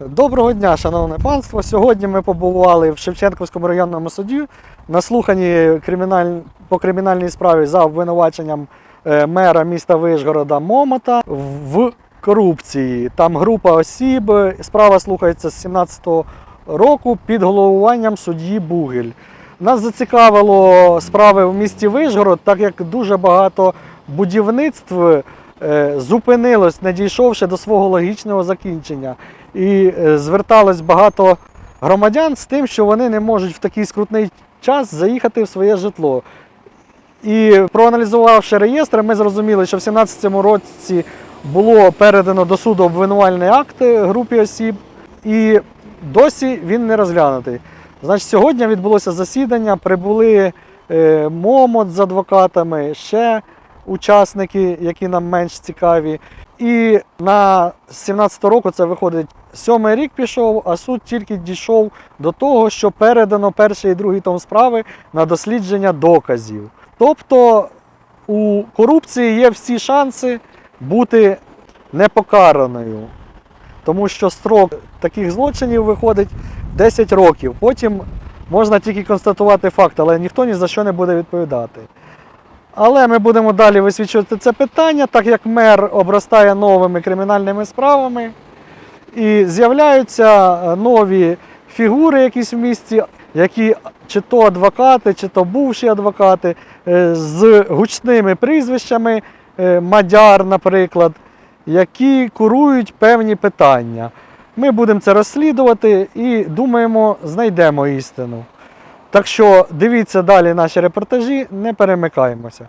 Доброго дня, шановне панство. Сьогодні ми побували в Шевченківському районному суді на слуханні криміналь... по кримінальній справі за обвинуваченням е, мера міста Вишгорода Момота в корупції. Там група осіб. Справа слухається з 17-го року під головуванням судді Бугель. Нас зацікавило справи в місті Вишгород, так як дуже багато будівництв зупинилось, не дійшовши до свого логічного закінчення. І е, зверталось багато громадян з тим, що вони не можуть в такий скрутний час заїхати в своє житло. І проаналізувавши реєстри, ми зрозуміли, що в 2017 році було передано до суду обвинувальний акт групі осіб, і досі він не розглянутий. Значить, сьогодні відбулося засідання, прибули е, Момот з адвокатами, ще учасники, які нам менш цікаві. І на 17 року це виходить сьомий рік пішов, а суд тільки дійшов до того, що передано перший і другий том справи на дослідження доказів. Тобто у корупції є всі шанси бути непокараною, тому що строк таких злочинів виходить 10 років. Потім можна тільки констатувати факт, але ніхто ні за що не буде відповідати. Але ми будемо далі висвічувати це питання, так як мер обростає новими кримінальними справами. І з'являються е, нові фігури якісь в місті, які чи то адвокати, чи то бувші адвокати е, з гучними прізвищами, е, Мадяр, наприклад, які курують певні питання. Ми будемо це розслідувати і думаємо, знайдемо істину. Так що дивіться далі наші репортажі, не перемикаємося.